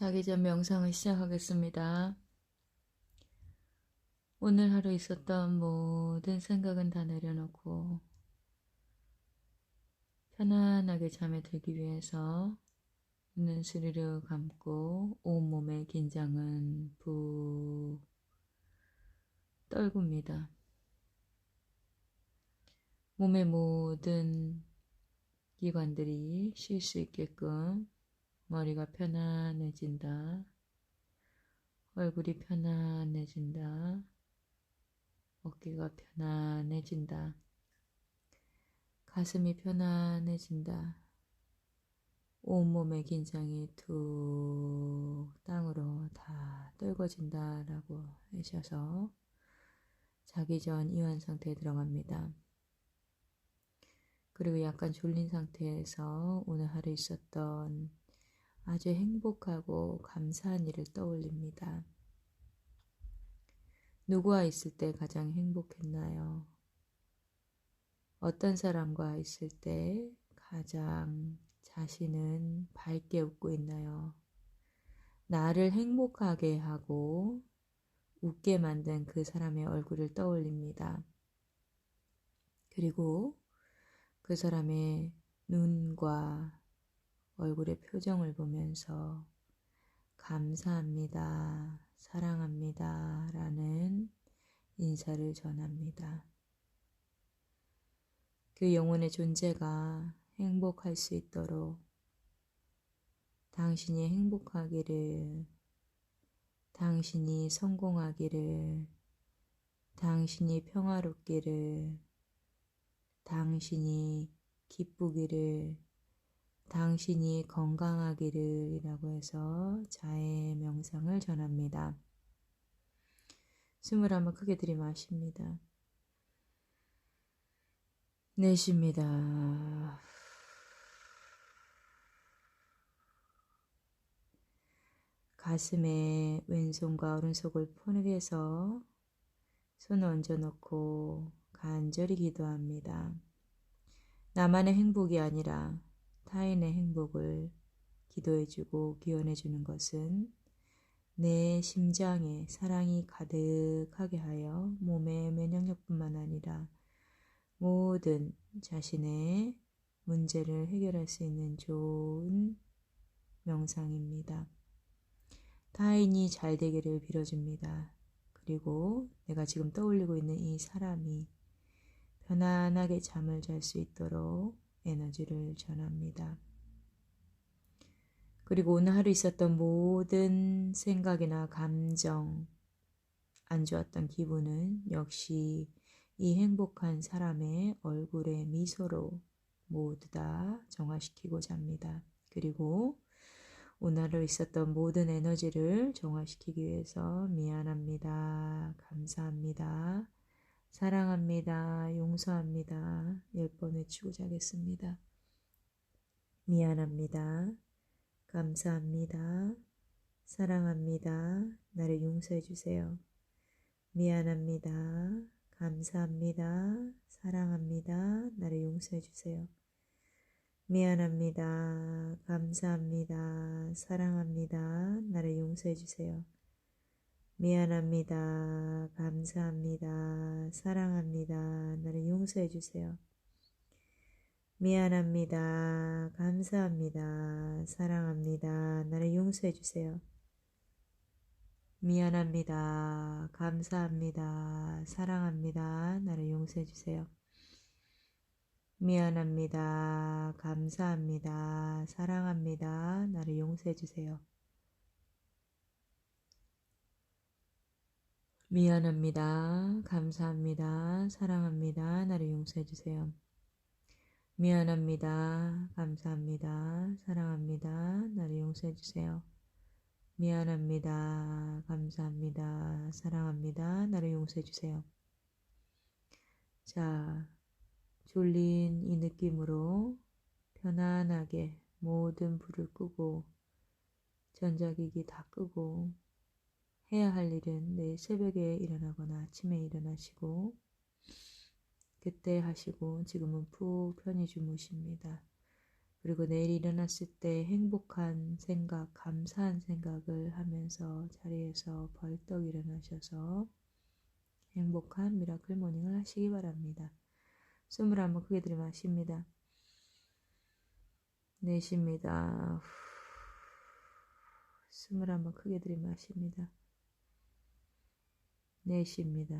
자기 전 명상을 시작하겠습니다. 오늘 하루 있었던 모든 생각은 다 내려놓고 편안하게 잠에 들기 위해서 눈은 스르르 감고 온몸의 긴장은 푹 떨굽니다. 몸의 모든 기관들이 쉴 수 있게끔 머리가 편안해진다. 얼굴이 편안해진다. 어깨가 편안해진다. 가슴이 편안해진다. 온몸의 긴장이 툭 땅으로 다 떨궈진다 라고 하셔서 자기 전 이완 상태에 들어갑니다. 그리고 약간 졸린 상태에서 오늘 하루 있었던 아주 행복하고 감사한 일을 떠올립니다. 누구와 있을 때 가장 행복했나요? 어떤 사람과 있을 때 가장 자신은 밝게 웃고 있나요? 나를 행복하게 하고 웃게 만든 그 사람의 얼굴을 떠올립니다. 그리고 그 사람의 눈과 얼굴의 표정을 보면서 감사합니다, 사랑합니다 라는 인사를 전합니다. 그 영혼의 존재가 행복할 수 있도록 당신이 행복하기를, 당신이 성공하기를, 당신이 평화롭기를, 당신이 기쁘기를, 당신이 건강하기를 이라고 해서 자해 명상을 전합니다. 숨을 한번 크게 들이마십니다. 내쉽니다. 가슴에 왼손과 오른손을 포획해서 손을 얹어놓고 간절히 기도합니다. 나만의 행복이 아니라 타인의 행복을 기도해주고 기원해주는 것은 내 심장에 사랑이 가득하게 하여 몸의 면역력뿐만 아니라 모든 자신의 문제를 해결할 수 있는 좋은 명상입니다. 타인이 잘 되기를 빌어줍니다. 그리고 내가 지금 떠올리고 있는 이 사람이 편안하게 잠을 잘 수 있도록 에너지를 전합니다. 그리고 오늘 하루 있었던 모든 생각이나 감정, 안 좋았던 기분은 역시 이 행복한 사람의 얼굴의 미소로 모두 다 정화시키고 잡니다. 그리고 오늘 하루 있었던 모든 에너지를 정화시키기 위해서 미안합니다. 감사합니다. 사랑합니다. 용서합니다. 열 번 외치고 자겠습니다. 미안합니다. 감사합니다. 사랑합니다. 나를 용서해 주세요. 미안합니다. 감사합니다. 사랑합니다. 나를 용서해 주세요. 미안합니다. 감사합니다. 사랑합니다. 나를 용서해 주세요. 미안합니다. 감사합니다. 사랑합니다. 나를 용서해 주세요. 미안합니다. 감사합니다. 사랑합니다. 나를 용서해 주세요. 미안합니다. 감사합니다. 사랑합니다. 나를 용서해 주세요. 미안합니다. 감사합니다. 사랑합니다. 나를 용서해 주세요. 미안합니다. 감사합니다. 사랑합니다. 나를 용서해 주세요. 미안합니다. 감사합니다. 사랑합니다. 나를 용서해 주세요. 미안합니다. 감사합니다. 사랑합니다. 나를 용서해 주세요. 자, 졸린 이 느낌으로 편안하게 모든 불을 끄고 전자기기 다 끄고 해야 할 일은 내일 새벽에 일어나거나 아침에 일어나시고 그때 하시고 지금은 푹 편히 주무십니다. 그리고 내일 일어났을 때 행복한 생각, 감사한 생각을 하면서 자리에서 벌떡 일어나셔서 행복한 미라클 모닝을 하시기 바랍니다. 숨을 한번 크게 들이마십니다. 내쉽니다. 숨을 한번 크게 들이마십니다. 내쉽니다.